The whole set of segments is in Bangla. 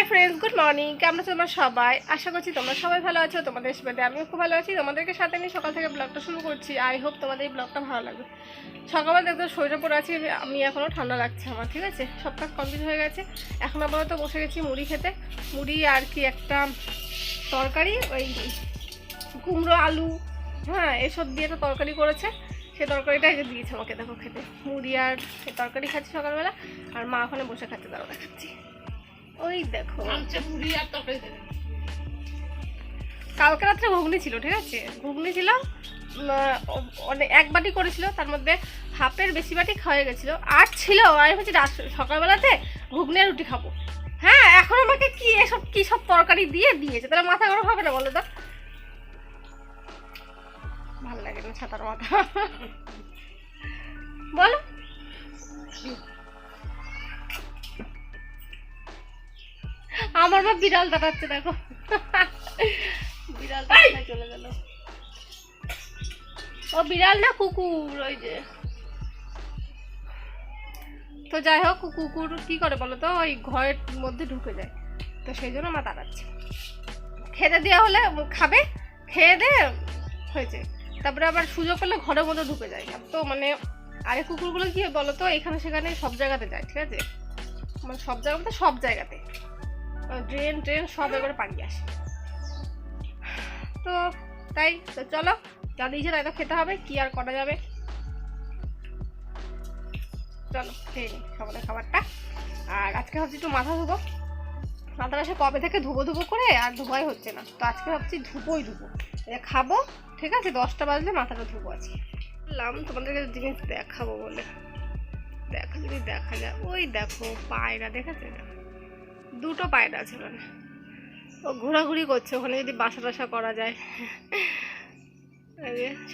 হাই ফ্রেন্ডস গুড মর্নিং কেমন তোমরা সবাই? আশা করছি তোমরা সবাই ভালো আছো, তোমাদের সাথে আমিও খুব ভালো আছি। তোমাদেরকে সাথে আমি সকাল থেকে ব্লগটা শুরু করছি। আই হোপ তোমাদের এই ব্লগটা ভালো লাগবে। সকালবেলা দেখতে শরীরে পড়ে আছি, আমি এখনও ঠান্ডা লাগছে আমার, ঠিক আছে? সব কাজ কমপ্লিট হয়ে গেছে। এখন আপাতত বসে গেছি মুড়ি খেতে। মুড়ি আর কি একটা তরকারি, ওই কুমড়ো, আলু হ্যাঁ এসব দিয়ে একটা তরকারি করেছে। সেই তরকারিটা দিয়েছে আমাকে, দেখো খেতে। মুড়ি আর তরকারি খাচ্ছি সকালবেলা, আর মা ওখানে বসে খাচ্ছে তারা দেখাচ্ছি। ওই দেখো। কালকে রাত্রে ঘুগনি ছিল ঠিক আছে? ঘুগনি ছিল অনেক এক বাটি করেছিল তার মধ্যে হাফের বেশি বাটি খাওয়া গেছিল। আর ছিল আমি রাত- সকালবেলাতে ঘুগনি আর রুটি খাব। হ্যাঁ এখন আমাকে কি এসব কি সব তরকারি দিয়ে দিয়েছে? তাহলে মাথা গরম হবে না বলো তো? ভালো লাগে না ছাতার মাথা। বলো। আমার মা বিড়াল দাঁড়াচ্ছে দেখো। বিড়াল চলে গেল। ও বিড়াল না কুকুর ওই যে। তো যাই হোক কুকুর কি করে বলো তো? ওই ঘরের মধ্যে ঢুকে যায়। তো সেই জন্য মা দাঁড়াচ্ছে খেতে দেওয়া হলে খাবে খেয়ে দে হয়েছে। তারপরে আবার সুযোগ পেলে ঘরের মধ্যে ঢুকে যায়। তো মানে আরে কুকুরগুলো কি বলো তো? এখানে সেখানে সব জায়গাতে যায় ঠিক আছে? মানে সব জায়গা বলতে সব জায়গাতে। ড্রেন ট্রেন সব এবারে পাড়িয়ে আসে। তো তাই, তো চলো, যা দিয়েছে তাই তো খেতে হবে, কি আর করা যাবে? চলো, খেয়ে নিই সকালের খাবারটা। আর আজকে ভাবছি একটু মাথা ধুবো। মাথাটা সে কবে থেকে ধুবো ধুবো করে আর ধোয়াই হচ্ছে না। তো আজকে ভাবছি ধুবোই ধুবো। খাব, ঠিক আছে? দশটা বাজলে মাথাটা ধুবো আজকে। বললাম, তোমাদেরকে জিনিস দেখাবো বলে। দেখা, যদি দেখা যায়। ওই দেখো, পায়রা, দেখেছে? দেখো দুটো পায়রা আছে মানে ও ঘোরাঘুরি করছে ওখানে যদি বাসা টাসা করা যায়।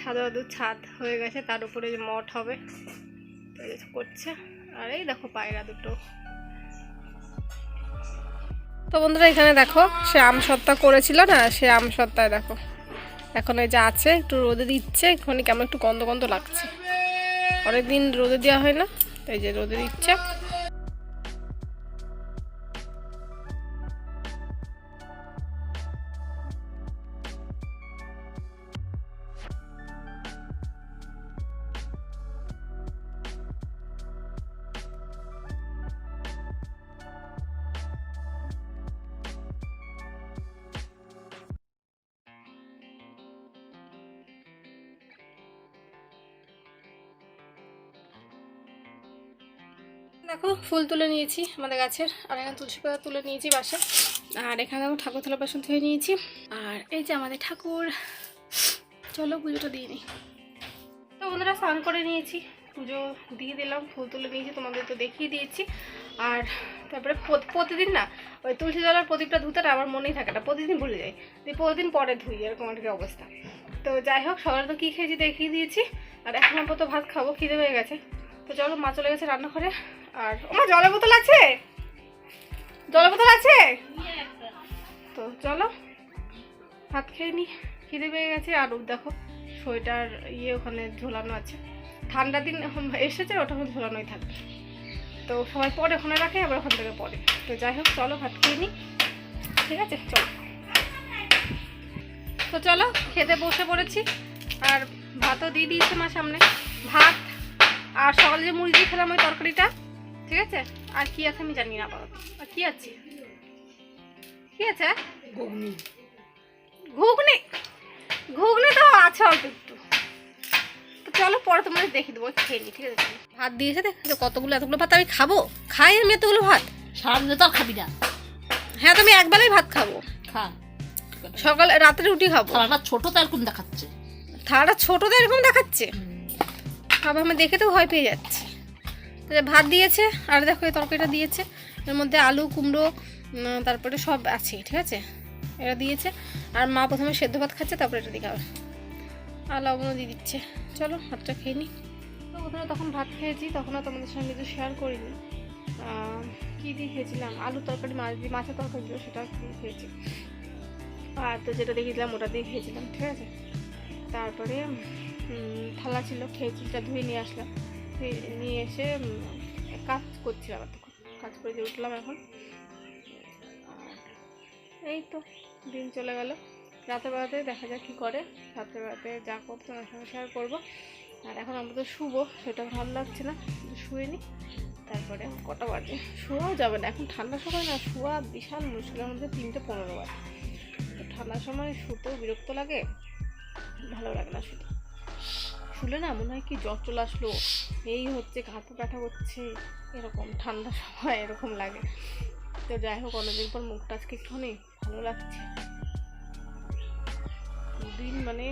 সাদা দু ছাদ হয়ে গেছে, তার উপরে যে মঠ হবে করছে। আর এই দেখো পায়রা দুটো। তো বন্ধুরা, এখানে দেখো, সে আম সত্তা করেছিল না, সে আম সত্তায় দেখো। এখন এই যে আছে, একটু রোদে দিচ্ছে এখানে কেমন একটু গন্ধ গন্ধ লাগছে। অনেকদিন রোদে দেওয়া হয় না, এই যে রোদে দিচ্ছে। দেখো, ফুল তুলে নিয়েছি আমাদের গাছের। আর এখানে তুলসী পাতা তুলে নিয়েছি বাসে আর এখানে আমি ঠাকুর তোলা বাসন ধুয়ে নিয়েছি। আর এই যে আমাদের ঠাকুর। চলো পুজোটা দিয়ে নিই। তো বন্ধুরা, স্নান করে নিয়েছি। পুজো দিয়ে দিলাম, ফুল তুলে নিয়েছি, তোমাদের তো দেখিয়ে দিয়েছি। আর তারপরে প্রতিদিন না, ওই তুলসী জলের প্রদীপটা ধুতে আমার মনেই থাকে না, প্রতিদিন ভুলে যাই। দিয়ে প্রতিদিন পরে ধুই, এরকম আর কি অবস্থা। তো যাই হোক, সকালে তো কী খেয়েছি দেখিয়ে দিয়েছি। আর এখন আপাতত ভাত খাব, খিদে হয়ে গেছে। তো চলো, মা চলে গেছে রান্নাঘরে। আর, ওমা, জলের বোতল আছে? জলের বোতল আছে? তো চলো, ভাত খেয়ে নি, খিদে পেয়ে গেছে, আর দেখো, সোয়েটার ইয়ে ওখানে ঝোলানো আছে। ঠান্ডা দিন এসেছে, ওটা ওখানে ঝোলানোই থাকবে। তো সবাই পরে ওখানে রাখে, আবার ওখান থেকে পরে। তো যাই হোক, চলো, ভাত খেয়ে নি। ঠিক আছে, চলো। তো চলো, খেতে বসে পড়েছি। আর ভাতও দিয়ে দিয়েছে মা সামনে। ভাত আর সকালে যে মুড়ি দিয়ে খেলাম ওই তরকারিটা ঠিক আছে? আর কি আছে আমি জানি না আপাতত। আর কি আছে? কি আছে? ঘুগনি। ঘুগনি? ঘুগনি তো আছে অল্প একটু। তো চলো পরে তোমাদের দেখে দেবো খেয়ে নি ঠিক আছে? ভাত দিয়েছে দেখ কতগুলো এতগুলো ভাত আমি খাব? খাই আমি এতগুলো ভাত? সারাদিনে তো আর খাবি না। হ্যাঁ তো আমি একবেলাই ভাত খাব। খা। সকালে রাত্রে রুটি খাব। থালাটা ছোট তো এরকম দেখাচ্ছে। থালাটা ছোট তো এরকম দেখাচ্ছে। আবার আমি দেখে তো ভয় পেয়ে যাচ্ছি। ভাত দিয়েছে, আর দেখো এই তরকারিটা দিয়েছে। এর মধ্যে আলু, কুমড়ো তারপরে সব আছে, ঠিক আছে? এটা দিয়েছে, আর মা প্রথমে সেদ্ধ ভাত খাচ্ছে, তারপরে এটা দিয়ে খাবে আর লবণও দিয়ে দিচ্ছে। চলো, ভাতটা খেয়ে নিই তো প্রথমে তখন ভাত খেয়েছি, তখনও তোমাদের সঙ্গে কিছু শেয়ার করিনি। কী দিয়ে খেয়েছিলাম? আলু তরকারি মাছ দিয়ে মাছের তরকারি ছিল সেটা খেয়েছি। আর তো যেটা দেখেছিলাম ওটা দিয়ে খেয়েছিলাম, ঠিক আছে? তারপরে থালা ছিল, খেয়েছি ধুয়ে নিয়ে আসলাম। নিয়ে এসে কাজ করছিলাম এতক্ষণ। কাজ করে দিয়ে উঠলাম এখন। এই তো, দিন চলে গেল। রাতের বেলাতে দেখা যাক কী করে। রাতের বেলাতে যা করব তোমার সঙ্গে শেয়ার করব। আর এখন আমরা তো শুবো, সেটা ভালো লাগছে না শুয়ে নি তারপরে কটা বাজে? শোয়াও যাবে না, এখন ঠান্ডার সময় না, শোয়া বিশাল মুশকিলের মধ্যে তিনটে পনেরো বাজে। ঠান্ডার সময় শুতেও বিরক্ত লাগে, ভালো লাগে না শুতে। শুলে না মনে হয় কি জ্বর চলে আসলো। এই হচ্ছে হাতে ব্যথা করছে, এরকম ঠান্ডা সময়, এরকম লাগে। তো যাই হোক, অনেকদিন পর মুখটা আজকে একটুখানি ভালো লাগছে। দুদিন মানে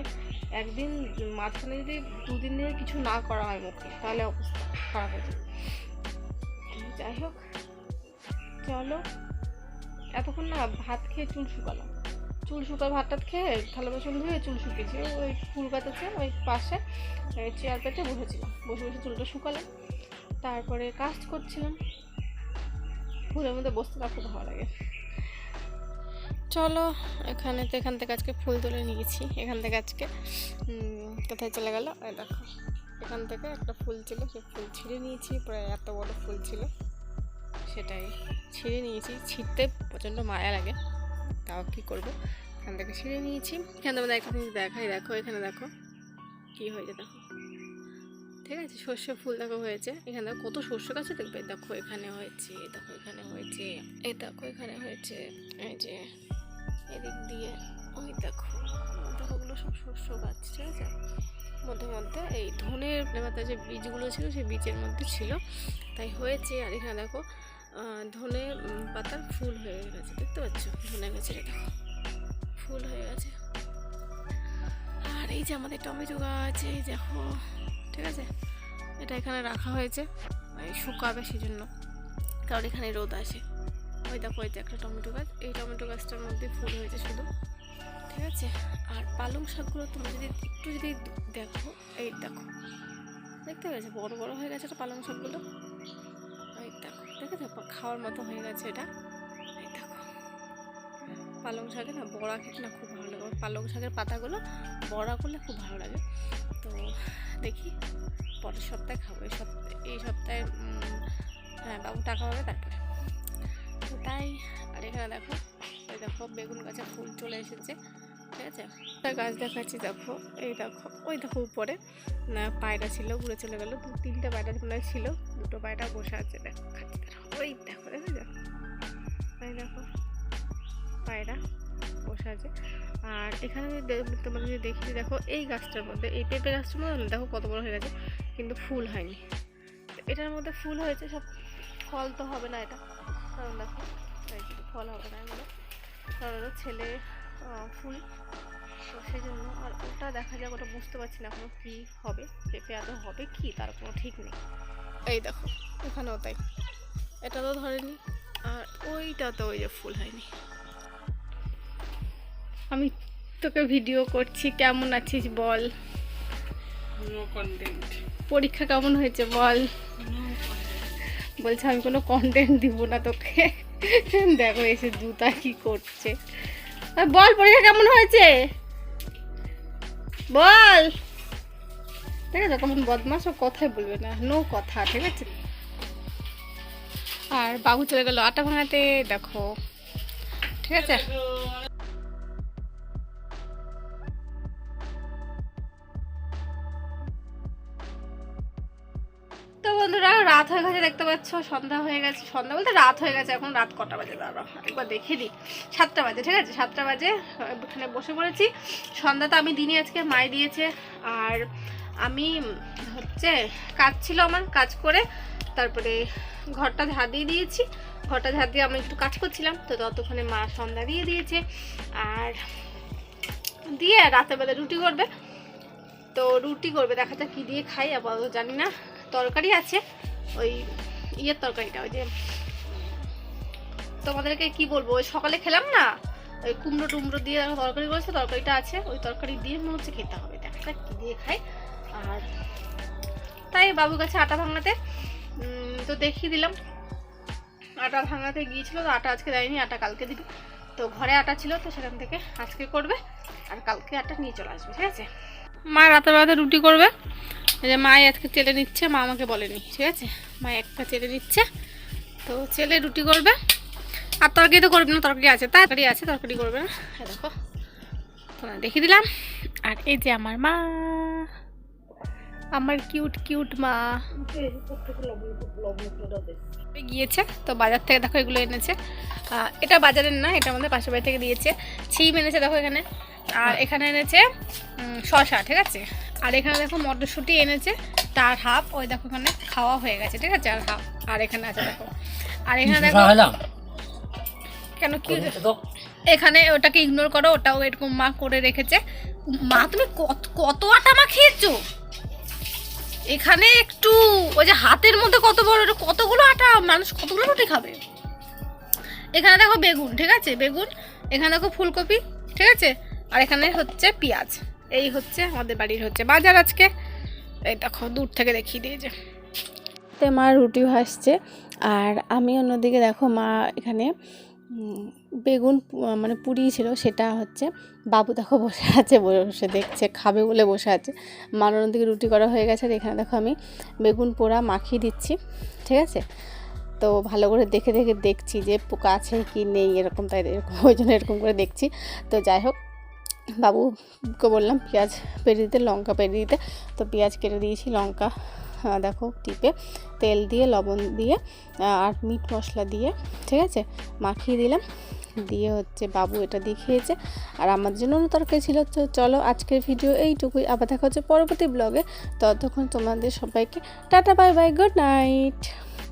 একদিন মাঝখানে যদি দুদিন কিছু না করা হয় মুখে, তাহলে অবস্থা খারাপ হয়ে তো যাই হোক, চলো। এতক্ষণ না ভাত খেয়ে চুল শুকালাম। চুল শুকা ভাত টাত খেয়ে থালা বাসন ধুয়ে চুল শুকিয়েছি। ওই ফুল আছে ওই পাশে চেয়ার পেতে বসেছিলাম বসে বসে চুলটা শুকালাম। তারপরে কাজ করছিলাম। ফুলের মধ্যে বসতে না খুব ভালো লাগে। চলো, এখানে তো এখান থেকে আজকে ফুল তুলে নিয়েছি। এখান থেকে আজকে কোথায় চলে গেল? দেখো। এখান থেকে একটা ফুল ছিল সে ফুল ছিঁড়ে নিয়েছি। প্রায় এত বড় ফুল ছিল। সেটাই ছিঁড়ে নিয়েছি। ছিঁড়তে প্রচণ্ড মায়া লাগে। তাও কী করব? এখান থেকে ছিঁড়ে নিয়েছি। এখানে তোমাদের একটা জিনিস দেখাই, দেখো, এখানে দেখো কী হয়েছে, দেখো। ঠিক আছে, সর্ষে ফুল দেখো হয়েছে। এখানে কত সর্ষে গাছে দেখবে? দেখো, এখানে হয়েছে, দেখো, এখানে হয়েছে, এই দেখো, এখানে হয়েছে, এই যে এদিক দিয়ে, ওই দেখো দেখো ওগুলো সব শস্য গাছ, ঠিক আছে? মধ্যে মধ্যে এই ধনের পাতা যে বীজগুলো ছিল, সেই বীজের মধ্যে ছিল। তাই হয়েছে, আর এখানে দেখো ধনে পাতার ফুল হয়ে গেছে, দেখতে পাচ্ছ? ধনে গাছের দেখো। ফুল হয়ে গেছে। আর এই যে আমাদের টমেটো গাছ, এই দেখো, ঠিক আছে? এটা এখানে রাখা হয়েছে এই শুকাবে সেই জন্য কারণ এখানে রোদ আসে। ওই দেখো, ওই যে একটা টমেটো গাছ। এই টমেটো গাছটার মধ্যে ফুল হয়েছে শুধু। ঠিক আছে? আর পালং শাকগুলো তুমি যদি একটু যদি দেখো, এই দেখো। দেখতে পেয়েছ? বড় বড় হয়ে গেছে পালং শাকগুলো। দেখো খাওয়ার মতো হয়ে গেছে এটা। পালং শাকে না বড়া খেতে না খুব ভালো লাগে। পালং শাকের পাতাগুলো বড়া করলে খুব ভালো লাগে। তো দেখি পরের সপ্তাহে খাব। এই সপ্তাহে এই সপ্তাহে হ্যাঁ বাবু টাকা পাবে তারপরে। তো তাই, আর এখানে দেখো দেখো বেগুন গাছে ফুল চলে এসেছে। ঠিক আছে? একটা গাছ দেখাচ্ছি, দেখো। এই দেখো, ওই দেখো উপরে। পায়রা ছিল উড়ে চলে গেলো। দু, তিনটা পায়রা মনে ছিল, দুটো পায়রা বসে আছে, দেখো ওই দেখো দেখো দেখো এই দেখো, পায়রা বসে আছে। আর এখানে যদি দে- যদি দেখি, দেখো, এই গাছটার মধ্যে, এই পেঁপে গাছটার মধ্যে দেখো কত বড় হয়ে গেছে, কিন্তু ফুল হয়নি। এটার মধ্যে ফুল হয়েছে, সব ফল তো হবে না এটা। কারণ দেখো ফল হবে না এগুলো। কারণ ছেলে ফুল। তো সেই জন্য আর ওটা দেখা যাক ওটা বুঝতে পারছি না এখনও কী হবে পেঁপে আদৌ হবে কি তার কোনো ঠিক নেই। এই দেখো এখানেও তাই। এটা তো ধরেনি আর ওইটা তো ওই যে ফুল হয়নি। আমি তোকে ভিডিও করছি কেমন আছিস বল? কন্টেন্ট পরীক্ষা কেমন হয়েছে বল? বলছে আমি কোনো কন্টেন্ট দিব না তোকে। দেখো এসে জুতা কি করছে। বল পরীক্ষা কেমন হয়েছে? বল। ঠিক আছে কেমন বদমাস ও কথাই বলবে না নো কথা, ঠিক আছে? আর বাবু চলে গেল, আটা ভাঙাতে, দেখো। ঠিক আছে? রাত হয়ে গেছে দেখতে পাচ্ছ, সন্ধ্যা হয়ে গেছে, সন্ধ্যা বলতে রাত হয়ে গেছে, এখন রাত কটা বাজে দাঁড়া একবার দেখে দিই। সাতটা বাজে, ঠিক আছে? সাতটা বাজে এখানে বসে পড়েছি। সন্ধ্যা তো আমি দিনই আজকে মাই দিয়েছে, আর আমি হচ্ছে কাজ ছিল আমার, কাজ করে তারপরে ঘরটা ঝাড় দিয়ে দিয়েছি। ঘরটা ঝাড় দিয়ে আমি একটু কাজ করছিলাম, তো ততক্ষণে মা সন্ধ্যা দিয়ে দিয়েছে। আর দিয়ে রাতের বেলা রুটি করবে। তো রুটি করবে, দেখা যাক কী দিয়ে খাই, আপাতত জানি না। তরকারি আছে ওই ইয়ের তরকারিটা, ওই যে তোমাদেরকে কি বলব, ওই সকালে খেলাম না, ওই কুমড়ো টুমড়ো দিয়ে তরকারি করেছে, তরকারিটা আছে, ওই তরকারি দিয়ে মনে হচ্ছে খেতে হবে। দেখা যাক কী দিয়ে খাই। আর তাই বাবুর কাছে আটা ভাঙাতে তো দেখিয়ে দিলাম। আটা ভাঙাতে গিয়েছিল, তো আটা আজকে দেয়নি, আটা কালকে দিবে। তো ঘরে আটা ছিল, তো সেখান থেকে আজকে করবে, আর কালকে আটা নিয়ে চলে আসবে, ঠিক আছে? মা রাতে রাতে রুটি করবে? যে মাই আজকে চেলে নিচ্ছে, মা আমাকে বলেনি, ঠিক আছে? মা একটা চেলে নিচ্ছে, তো চেলে রুটি করবে। আর তরকারি তো করবে না, তরকারি আছে, তাড়াতাড়ি আছে, তরকারি করবে না। দেখো তোমার দেখিয়ে দিলাম। আর এই যে আমার মা, আমার কিউট কিউট মা। গিয়েছে, তো বাজার থেকে দেখো এগুলো এনেছে। এটা বাজারের না, এটা আমাদের পাশের বাড়ি থেকে দিয়েছে। ছিম এনেছে দেখো এখানে। আর এখানে এনেছে শসা, ঠিক আছে? আর এখানে দেখো মটরশুঁটি এনেছে তার হাফ ওই দেখো এখানে খাওয়া হয়ে গেছে ঠিক আছে? আর হাফ আর এখানে আছে দেখো। আর এখানে দেখো কেন কি এখানে ওটাকে ইগনোর করো ওটাও এরকম মা করে রেখেছে। মা তুমি কত কত আটা মা খেয়েছো? এখানে একটু ওই যে হাতের মধ্যে কত বড় কতগুলো আটা? মানুষ কতগুলো রুটি খাবে? এখানে দেখো বেগুন ঠিক আছে? বেগুন এখানে দেখো ফুলকপি ঠিক আছে? আর এখানে হচ্ছে পেঁয়াজ। এই হচ্ছে আমাদের বাড়ির হচ্ছে বাজার আজকে। এই দেখো, দূর থেকে দেখিয়ে দিয়েছে তে মা রুটি ভাসছে আর আমি অন্যদিকে দেখো মা এখানে বেগুন মানে মানে পুড়িয়েছিল সেটা হচ্ছে বাবু দেখো বসে আছে, বসে দেখছে, খাবে বলে বসে আছে। মার অন্যদিকে রুটি করা হয়ে গেছে এখানে দেখো আমি বেগুন পোড়া মাখিয়ে দিচ্ছি, ঠিক আছে? তো ভালো করে দেখে দেখে দেখছি যে পোকা আছে কি নেই, এরকম তাই এরকম, ওই জন্য এরকম করে দেখছি। তো যাই হোক বাবুকে বললাম পেঁয়াজ পেরে দিতে, লঙ্কা পেরে দিতে। তো পেঁয়াজ কেটে দিয়েছি, লঙ্কা দেখো টিপে। তেল দিয়ে, লবণ দিয়ে আর মিট মশলা দিয়ে, ঠিক আছে? মাখিয়ে দিলাম। দিয়ে হচ্ছে বাবু এটা দিয়ে খেয়েছে। আর আমার জন্য তরকারি ছিল। তো চলো আজকের ভিডিও এইটুকুই। আবার দেখা হচ্ছে পরবর্তী ব্লগে। ততক্ষণ তোমাদের সবাইকে tata, bye bye, good night.